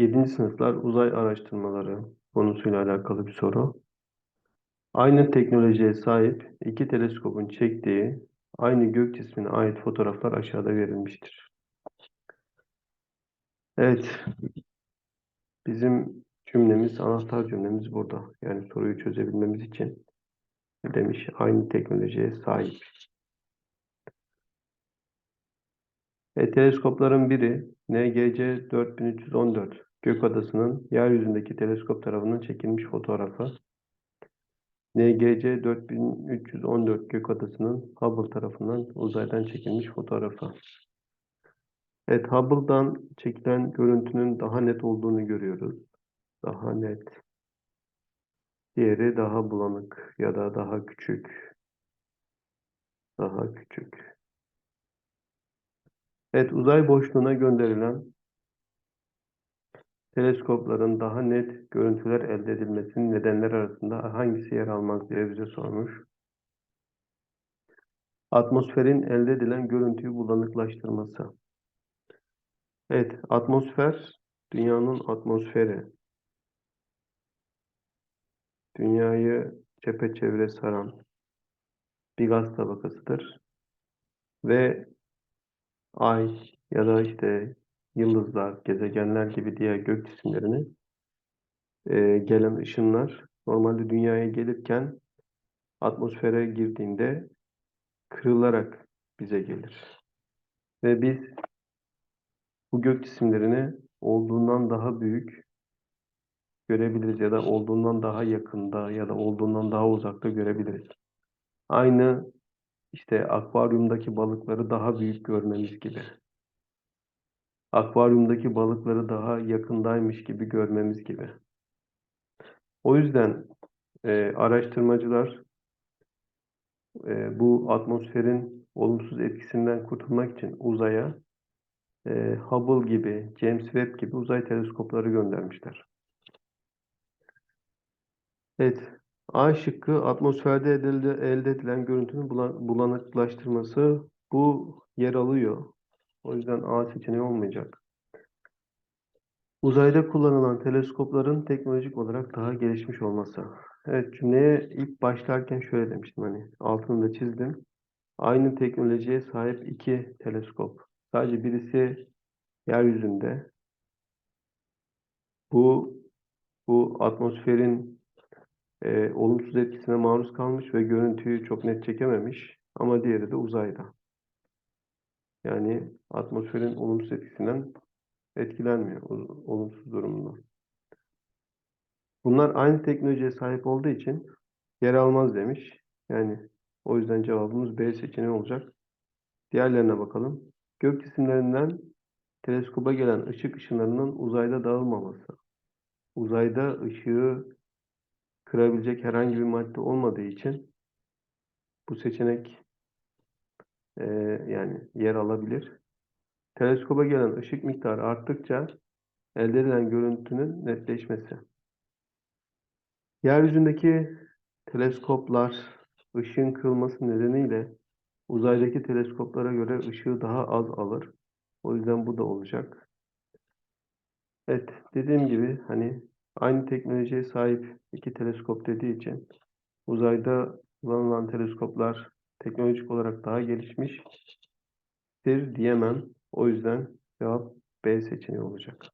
7. sınıflar uzay araştırmaları konusuyla alakalı bir soru. Aynı teknolojiye sahip iki teleskopun çektiği aynı gök cismine ait fotoğraflar aşağıda verilmiştir. Evet, bizim cümlemiz, anahtar cümlemiz burada. Yani soruyu çözebilmemiz için demiş aynı teknolojiye sahip. E, teleskopların biri NGC 4314 Gök Adası'nın yeryüzündeki teleskop tarafından çekilmiş fotoğrafı. NGC 4314 Gök Adası'nın Hubble tarafından uzaydan çekilmiş fotoğrafı. Evet, Hubble'dan çekilen görüntünün daha net olduğunu görüyoruz. Daha net. Diğeri daha bulanık ya da daha küçük. Daha küçük. Evet, uzay boşluğuna gönderilen teleskopların daha net görüntüler elde edilmesinin nedenleri arasında hangisi yer almaz diye bize sormuş. Atmosferin elde edilen görüntüyü bulanıklaştırması. Evet, atmosfer, dünyanın atmosferi. Dünyayı çepeçevre saran bir gaz tabakasıdır. Ve ay ya da işte yıldızlar, gezegenler gibi diğer gök cisimlerini e, gelen ışınlar normalde dünyaya gelirken atmosfere girdiğinde kırılarak bize gelir. Ve biz bu gök cisimlerini olduğundan daha büyük görebiliriz ya da olduğundan daha yakında ya da olduğundan daha uzakta görebiliriz. Aynı işte akvaryumdaki balıkları daha büyük görmemiz gibi. Akvaryumdaki balıkları daha yakındaymış gibi görmemiz gibi. O yüzden e, araştırmacılar e, bu atmosferin olumsuz etkisinden kurtulmak için uzaya e, Hubble gibi, James Webb gibi uzay teleskopları göndermişler. Evet, A şıkkı atmosferde elde, elde edilen görüntünün bulan, bulanıklaştırması bu yer alıyor. O yüzden A seçeneği olmayacak. Uzayda kullanılan teleskopların teknolojik olarak daha gelişmiş olması. Evet cümleye ilk başlarken şöyle demiştim hani altını da çizdim. Aynı teknolojiye sahip iki teleskop. Sadece birisi yeryüzünde. Bu bu atmosferin e, olumsuz etkisine maruz kalmış ve görüntüyü çok net çekememiş. Ama diğeri de uzayda. Yani atmosferin olumsuz etkisinden etkilenmiyor, olumsuz durumundan. Bunlar aynı teknolojiye sahip olduğu için yer almaz demiş. Yani o yüzden cevabımız B seçeneği olacak. Diğerlerine bakalım. Gök cisimlerinden teleskoba gelen ışık ışınlarının uzayda dağılmaması. Uzayda ışığı kırabilecek herhangi bir madde olmadığı için bu seçenek e, yani yer alabilir. Teleskoba gelen ışık miktarı arttıkça elde edilen görüntünün netleşmesi. Yeryüzündeki teleskoplar ışığın kırılması nedeniyle uzaydaki teleskoplara göre ışığı daha az alır. O yüzden bu da olacak. Evet, dediğim gibi hani aynı teknolojiye sahip iki teleskop dediği için uzayda kullanılan teleskoplar teknolojik olarak daha gelişmiştir diyemem. O yüzden cevap B seçeneği olacak.